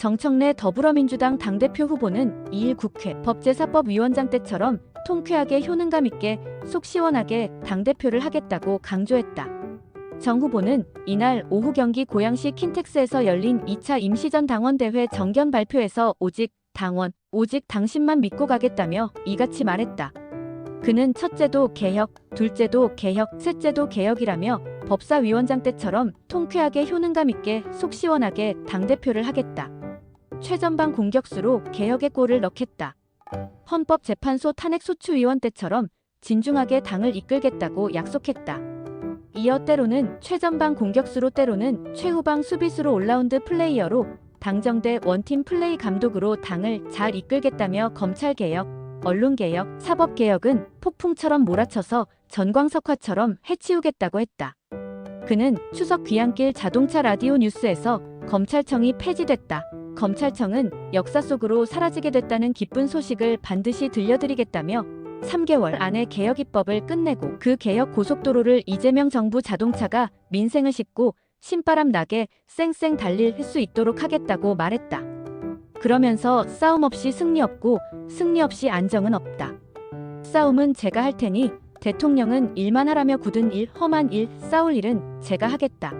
정청래 더불어민주당 당대표 후보는 2일 국회 법제사법위원장 때처럼 통쾌하게 효능감 있게 속 시원하게 당대표를 하겠다고 강조했다. 정 후보는 이날 오후 경기 고양시 킨텍스에서 열린 2차 임시전 당원대회 정견 발표에서 오직 당원, 오직 당신만 믿고 가겠다며 이같이 말했다. 그는 첫째도 개혁, 둘째도 개혁, 셋째도 개혁이라며 법사위원장 때처럼 통쾌하게 효능감 있게 속 시원하게 당대표를 하겠다. 최전방 공격수로 개혁의 골을 넣겠다. 헌법재판소 탄핵소추위원 때처럼 진중하게 당을 이끌겠다고 약속했다. 이어 때로는 최전방 공격수로 때로는 최후방 수비수로 올라운드 플레이어로 당정대 원팀 플레이 감독으로 당을 잘 이끌겠다며 검찰개혁, 언론개혁, 사법개혁은 폭풍처럼 몰아쳐서 전광석화처럼 해치우겠다고 했다. 그는 추석 귀향길 자동차 라디오 뉴스에서 검찰청이 폐지됐다. 검찰청은 역사 속으로 사라지게 됐다는 기쁜 소식을 반드시 들려드리겠다며 3개월 안에 개혁 입법을 끝내고 그 개혁 고속도로를 이재명 정부 자동차가 민생을 싣고 신바람 나게 쌩쌩 달릴 수 있도록 하겠다고 말했다. 그러면서 싸움 없이 승리 없고 승리 없이 안정은 없다. 싸움은 제가 할 테니 대통령은 일만 하라며 굳은 일, 험한 일, 싸울 일은 제가 하겠다.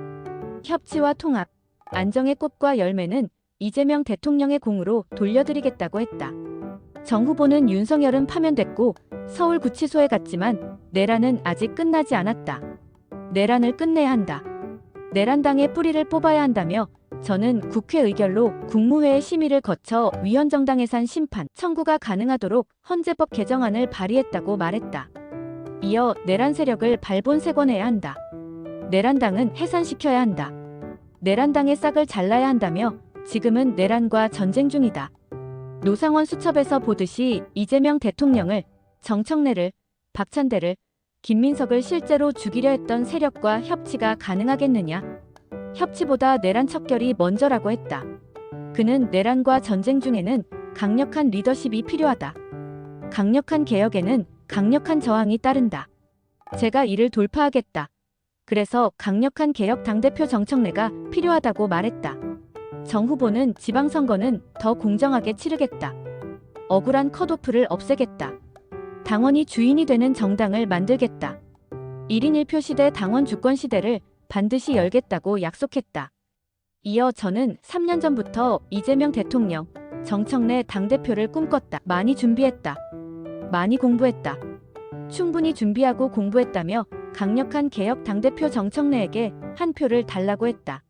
협치와 통합, 안정의 꽃과 열매는 이재명 대통령의 공으로 돌려드리겠다고 했다. 정 후보는 윤석열은 파면됐고 서울구치소에 갔지만 내란은 아직 끝나지 않았다. 내란을 끝내야 한다. 내란당의 뿌리를 뽑아야 한다며 저는 국회 의결로 국무회의 심의를 거쳐 위헌정당 해산 심판 청구가 가능하도록 헌재법 개정안을 발의했다고 말했다. 이어 내란 세력을 발본색원해야 한다. 내란당은 해산시켜야 한다. 내란당의 싹을 잘라야 한다며 지금은 내란과 전쟁 중이다. 노상원 수첩에서 보듯이 이재명 대통령을 정청래를 박찬대를 김민석을 실제로 죽이려 했던 세력과 협치가 가능하겠느냐? 협치보다 내란 척결이 먼저라고 했다. 그는 내란과 전쟁 중에는 강력한 리더십이 필요하다. 강력한 개혁에는 강력한 저항이 따른다. 제가 이를 돌파하겠다. 그래서 강력한 개혁 당대표 정청래가 필요하다고 말했다. 정 후보는 지방선거는 더 공정하게 치르겠다. 억울한 컷오프를 없애겠다. 당원이 주인이 되는 정당을 만들겠다. 1인 1표 시대 당원 주권 시대를 반드시 열겠다고 약속했다. 이어 저는 3년 전부터 이재명 대통령, 정청래 당대표를 꿈꿨다. 많이 준비했다. 많이 공부했다. 충분히 준비하고 공부했다며 강력한 개혁 당대표 정청래에게 한 표를 달라고 했다.